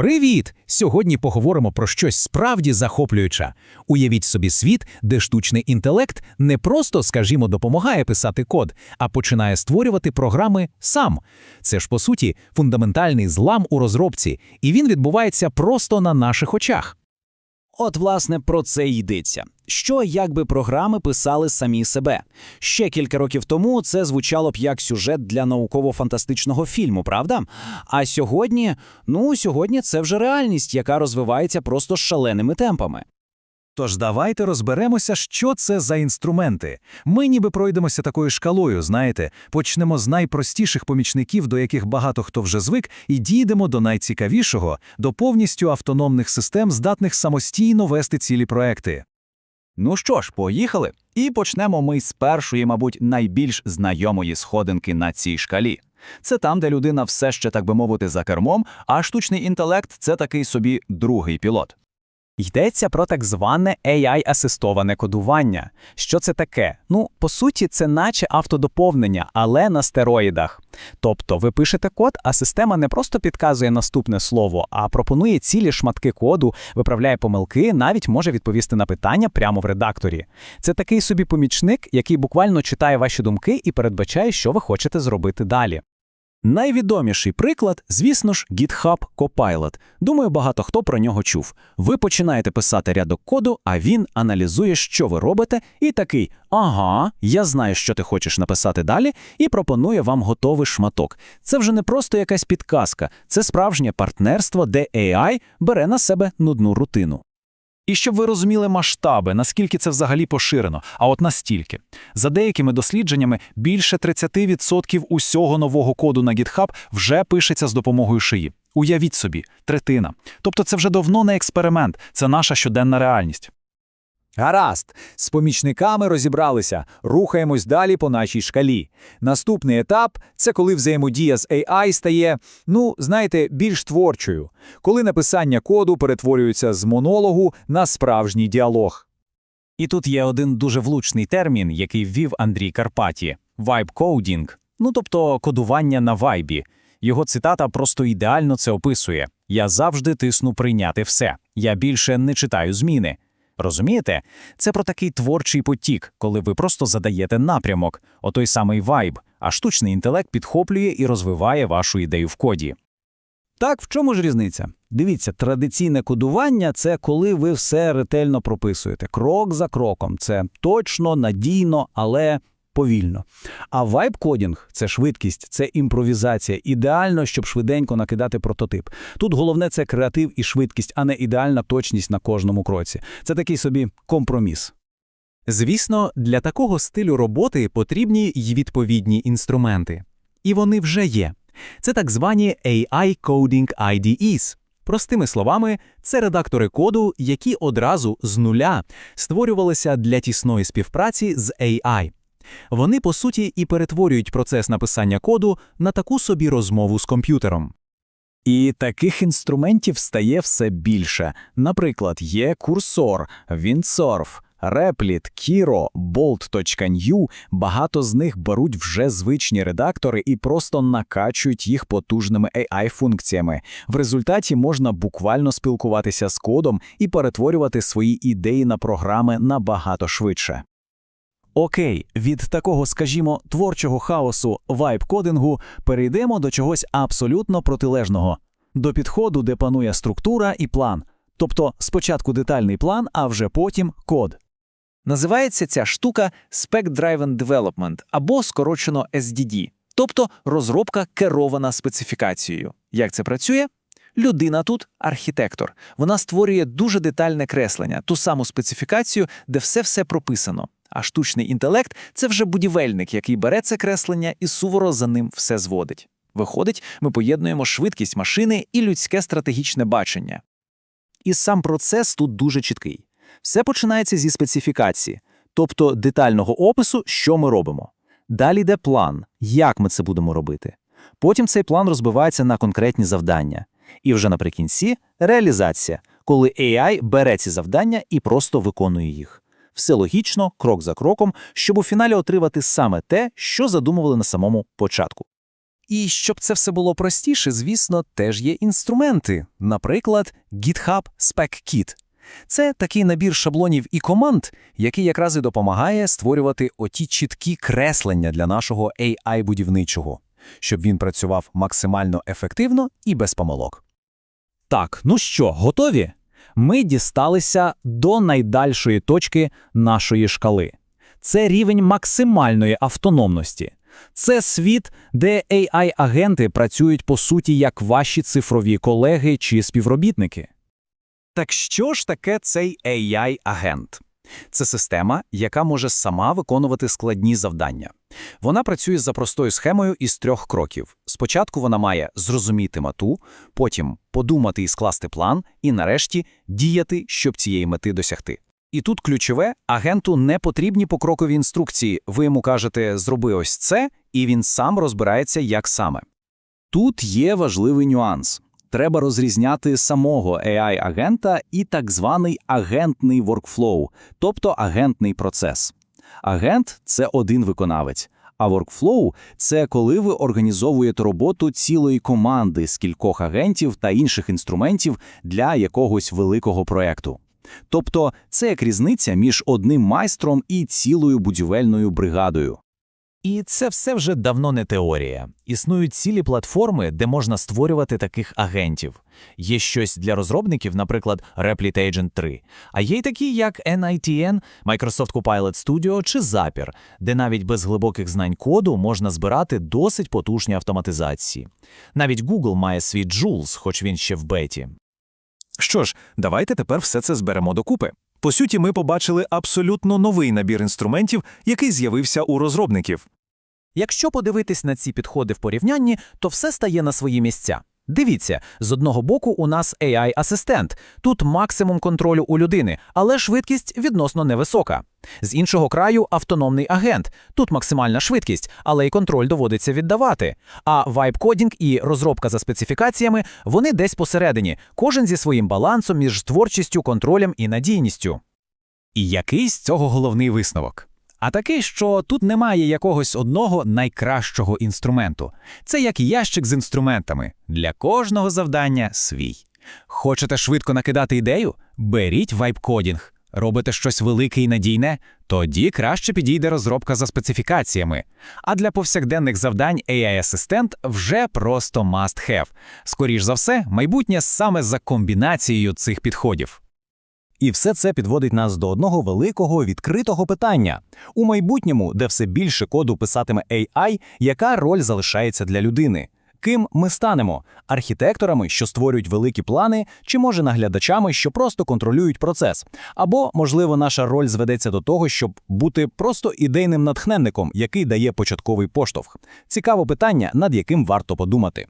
Привіт! Сьогодні поговоримо про щось справді захоплююче. Уявіть собі світ, де штучний інтелект не просто, скажімо, допомагає писати код, а починає створювати програми сам. Це ж по суті фундаментальний злам у розробці, і він відбувається просто на наших очах. От, власне, про це йдеться. Що якби програми писали самі себе? Ще кілька років тому це звучало б як сюжет для науково-фантастичного фільму, правда? А сьогодні, ну, сьогодні це вже реальність, яка розвивається просто шаленими темпами. Тож давайте розберемося, що це за інструменти. Ми ніби пройдемося такою шкалою, знаєте, почнемо з найпростіших помічників, до яких багато хто вже звик, і дійдемо до найцікавішого, до повністю автономних систем, здатних самостійно вести цілі проекти. Ну що ж, поїхали. І почнемо ми з першої, мабуть, найбільш знайомої сходинки на цій шкалі. Це там, де людина все ще, так би мовити, за кермом, а штучний інтелект це такий собі другий пілот. Йдеться про так зване AI-асистоване кодування. Що це таке? Ну, по суті, це наче автодоповнення, але на стероїдах. Тобто ви пишете код, а система не просто підказує наступне слово, а пропонує цілі шматки коду, виправляє помилки, навіть може відповісти на питання прямо в редакторі. Це такий собі помічник, який буквально читає ваші думки і передбачає, що ви хочете зробити далі. Найвідоміший приклад, звісно ж, GitHub Copilot. Думаю, багато хто про нього чув. Ви починаєте писати рядок коду, а він аналізує, що ви робите, і такий: ага, я знаю, що ти хочеш написати далі, і пропонує вам готовий шматок. Це вже не просто якась підказка, це справжнє партнерство, де AI бере на себе нудну рутину. І щоб ви розуміли масштаби, наскільки це взагалі поширено, а от настільки. За деякими дослідженнями, більше 30% усього нового коду на GitHub вже пишеться з допомогою шиї. Уявіть собі, третина. Тобто це вже давно не експеримент, це наша щоденна реальність. Гаразд, з помічниками розібралися, рухаємось далі по нашій шкалі. Наступний етап це коли взаємодія з AI стає, ну, знаєте, більш творчою, коли написання коду перетворюється з монологу на справжній діалог. І тут є один дуже влучний термін, який ввів Андрій Карпаті coding, ну тобто кодування на вайбі. Його цитата просто ідеально це описує: Я завжди тисну прийняти все. Я більше не читаю зміни. Розумієте? Це про такий творчий потік, коли ви просто задаєте напрямок, отой самий вайб, а штучний інтелект підхоплює і розвиває вашу ідею в коді. Так, в чому ж різниця? Дивіться, традиційне кодування це коли ви все ретельно прописуєте, крок за кроком. Це точно, надійно, але повільно. А вайб-кодінг це швидкість, це імпровізація. Ідеально, щоб швиденько накидати прототип. Тут головне це креатив і швидкість, а не ідеальна точність на кожному кроці. Це такий собі компроміс. Звісно, для такого стилю роботи потрібні й відповідні інструменти. І вони вже є. Це так звані AI Coding IDEs. Простими словами, це редактори коду, які одразу з нуля створювалися для тісної співпраці з AI. Вони, по суті, і перетворюють процес написання коду на таку собі розмову з комп'ютером. І таких інструментів стає все більше. Наприклад, є курсор, Windsurf, Replit, Kiro, Bolt.new. Багато з них беруть вже звичні редактори і просто накачують їх потужними AI-функціями. В результаті можна буквально спілкуватися з кодом і перетворювати свої ідеї на програми набагато швидше. Окей, від такого, скажімо, творчого хаосу вайб-кодингу перейдемо до чогось абсолютно протилежного, до підходу, де панує структура і план. Тобто спочатку детальний план, а вже потім код. Називається ця штука Spec Driven Development або скорочено SDD, тобто розробка керована специфікацією. Як це працює? Людина тут архітектор. Вона створює дуже детальне креслення, ту саму специфікацію, де все-все прописано. А штучний інтелект це вже будівельник, який бере це креслення і суворо за ним все зводить. Виходить, ми поєднуємо швидкість машини і людське стратегічне бачення. І сам процес тут дуже чіткий. Все починається зі специфікації, тобто детального опису, що ми робимо. Далі йде план, як ми це будемо робити. Потім цей план розбивається на конкретні завдання. І вже наприкінці реалізація, коли AI бере ці завдання і просто виконує їх. Все логічно, крок за кроком, щоб у фіналі отримати саме те, що задумували на самому початку. І щоб це все було простіше, звісно, теж є інструменти, наприклад, GitHub Spec Kit. Це такий набір шаблонів і команд, який якраз і допомагає створювати оті чіткі креслення для нашого AI-будівничого, щоб він працював максимально ефективно і без помилок. Так, ну що, готові? Ми дісталися до найдальшої точки нашої шкали. Це рівень максимальної автономності. Це світ, де AI-агенти працюють по суті як ваші цифрові колеги чи співробітники. Так що ж таке цей AI-агент? Це система, яка може сама виконувати складні завдання. Вона працює за простою схемою із трьох кроків. Спочатку вона має зрозуміти мету, потім подумати і скласти план, і нарешті діяти, щоб цієї мети досягти. І тут ключове агенту не потрібні покрокові інструкції. Ви йому кажете зроби ось це, і він сам розбирається, як саме. Тут є важливий нюанс. Треба розрізняти самого AI-агента і так званий агентний workflow, тобто агентний процес. Агент це один виконавець, а workflow – це коли ви організовуєте роботу цілої команди з кількох агентів та інших інструментів для якогось великого проєкту. Тобто це як різниця між одним майстром і цілою будівельною бригадою. І це все вже давно не теорія. Існують цілі платформи, де можна створювати таких агентів. Є щось для розробників, наприклад, Replit Agent 3, а є й такі, як NITN, Microsoft Copilot Studio чи Zapier, де навіть без глибоких знань коду можна збирати досить потужні автоматизації. Навіть Google має свій Jules, хоч він ще в беті. Що ж, давайте тепер все це зберемо докупи. По суті, ми побачили абсолютно новий набір інструментів, який з'явився у розробників. Якщо подивитись на ці підходи в порівнянні, то все стає на свої місця. Дивіться, з одного боку у нас AI-асистент. Тут максимум контролю у людини, але швидкість відносно невисока. З іншого краю автономний агент. Тут максимальна швидкість, але й контроль доводиться віддавати. А вайб-кодінг і розробка за специфікаціями вони десь посередині, кожен зі своїм балансом між творчістю, контролем і надійністю. І який з цього головний висновок? А такий, що тут немає якогось одного найкращого інструменту. Це як ящик з інструментами. Для кожного завдання свій. Хочете швидко накидати ідею? Беріть вайб-кодінг. Робите щось велике і надійне? Тоді краще підійде розробка за специфікаціями. А для повсякденних завдань AI-асистент вже просто must have. Скоріш за все, майбутнє саме за комбінацією цих підходів. І все це підводить нас до одного великого відкритого питання. У майбутньому, де все більше коду писатиме AI, яка роль залишається для людини? Ким ми станемо? Архітекторами, що створюють великі плани, чи може наглядачами, що просто контролюють процес? Або, можливо, наша роль зведеться до того, щоб бути просто ідейним натхненником, який дає початковий поштовх. Цікаве питання, над яким варто подумати.